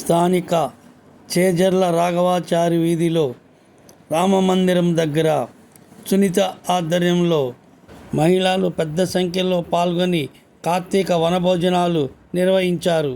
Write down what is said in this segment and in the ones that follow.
స్థానిక చేజర్ల రాఘవాచారి వీధిలో రామమందిరం దగ్గర సునీత ఆధ్వర్యంలో మహిళలు పెద్ద సంఖ్యలో పాల్గొని కార్తీక వనభోజనాలు నిర్వహించారు.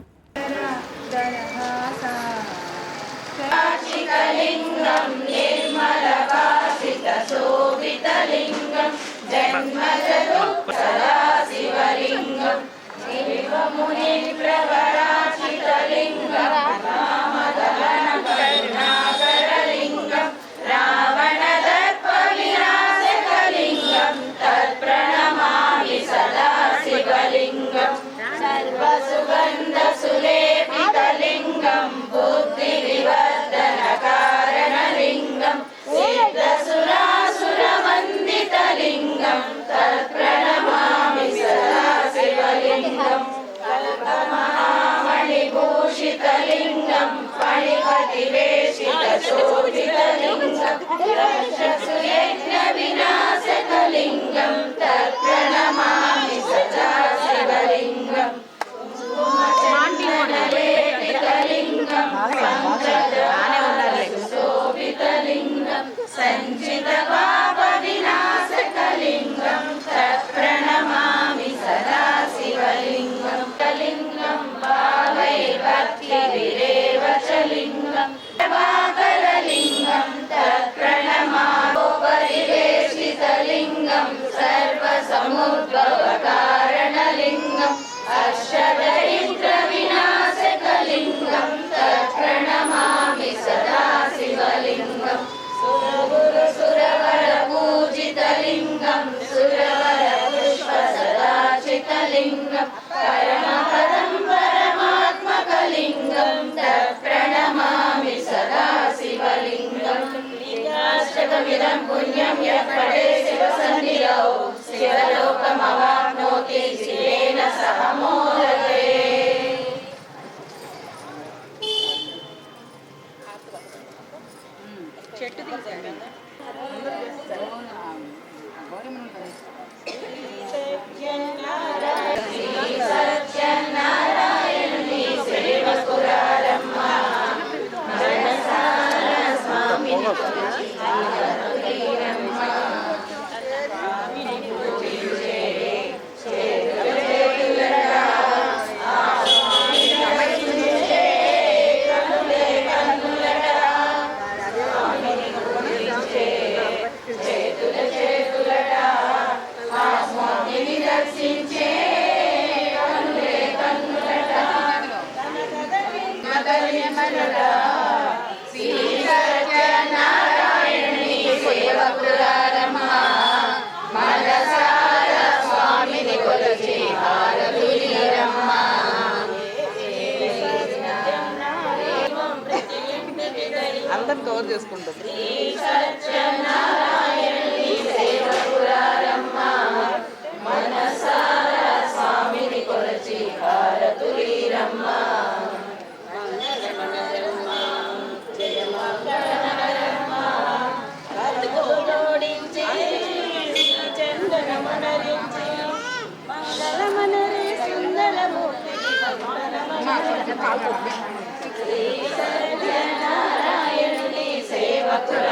चिदपापविनाशकलिङ्गं तत्प्रणमामि सदा शिवलिङ्गं कलिङ्गं भावै भक्तिभिरेव च लिङ्गं प्रभाकरलिङ्गं तत्प्रणमापरिवेशितलिङ्गं सर्वसमुद्भवकारणलिङ्गम् अष्टदय ङ्गं परमपदं परमात्मकलिङ्गं प्रणमामि सदा शिवलिङ्गं पुण्यं यत्पडे शिवसन्निधौ शिव అందరు కవర్ చేసుకుంటాం বাঁচাও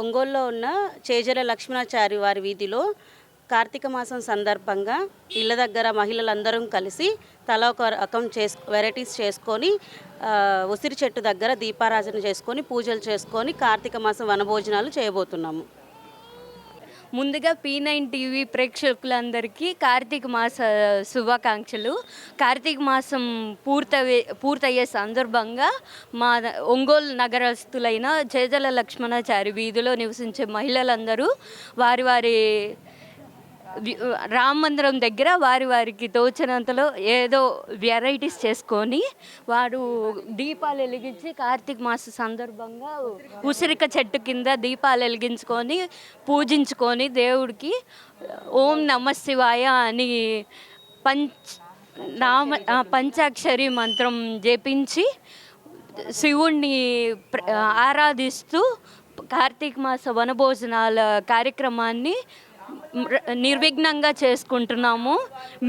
ఒంగోలులో ఉన్న చేజల లక్ష్మణాచారి వారి వీధిలో కార్తీక మాసం సందర్భంగా ఇళ్ళ దగ్గర మహిళలందరం కలిసి తల ఒక రకం చేసు వెరైటీస్ చేసుకొని ఉసిరి చెట్టు దగ్గర దీపారాజన చేసుకొని పూజలు చేసుకొని కార్తీక మాసం వనభోజనాలు చేయబోతున్నాము. ముందుగా పీ నైన్ టీవీ ప్రేక్షకులందరికీ కార్తీక మాస శుభాకాంక్షలు. కార్తీక మాసం పూర్తవే పూర్తయ్యే సందర్భంగా మా ఒంగోలు నగరస్తులైన చేజల లక్ష్మణాచారి వీధిలో నివసించే మహిళలందరూ వారి వారి రామ మందిరం దగ్గర వారి వారికి తోచినంతలో ఏదో వెరైటీస్ చేసుకొని వారు దీపాలు వెలిగించి కార్తీక మాస సందర్భంగా ఉసిరిక చెట్టు కింద దీపాలు వెలిగించుకొని పూజించుకొని దేవుడికి ఓం నమ శివాయ అని పంచ్ నామ పంచాక్షరి మంత్రం జపించి శివుణ్ణి ఆరాధిస్తూ కార్తీక మాస వనభోజనాల కార్యక్రమాన్ని నిర్విఘ్నంగా చేసుకుంటున్నాము.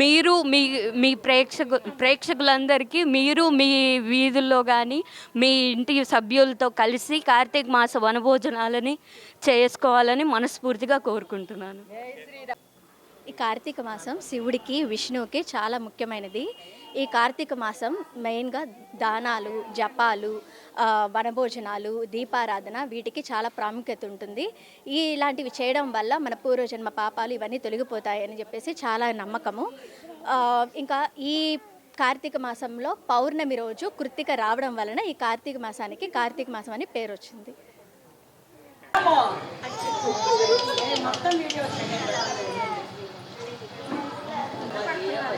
మీరు మీ మీ ప్రేక్షకు ప్రేక్షకులందరికీ మీరు మీ వీధుల్లో కానీ మీ ఇంటి సభ్యులతో కలిసి కార్తీక మాస వనభోజనాలని చేసుకోవాలని మనస్ఫూర్తిగా కోరుకుంటున్నాను. ఈ కార్తీక మాసం శివుడికి విష్ణువుకి చాలా ముఖ్యమైనది. ఈ కార్తీక మాసం మెయిన్గా దానాలు జపాలు వనభోజనాలు దీపారాధన వీటికి చాలా ప్రాముఖ్యత ఉంటుంది. ఈ ఇలాంటివి చేయడం వల్ల మన పూర్వజన్మ పాపాలు ఇవన్నీ తొలగిపోతాయని చెప్పేసి చాలా నమ్మకము. ఇంకా ఈ కార్తీక మాసంలో పౌర్ణమి రోజు కృత్తిక రావడం వలన ఈ కార్తీక మాసానికి కార్తీక మాసం అని పేరు వచ్చింది.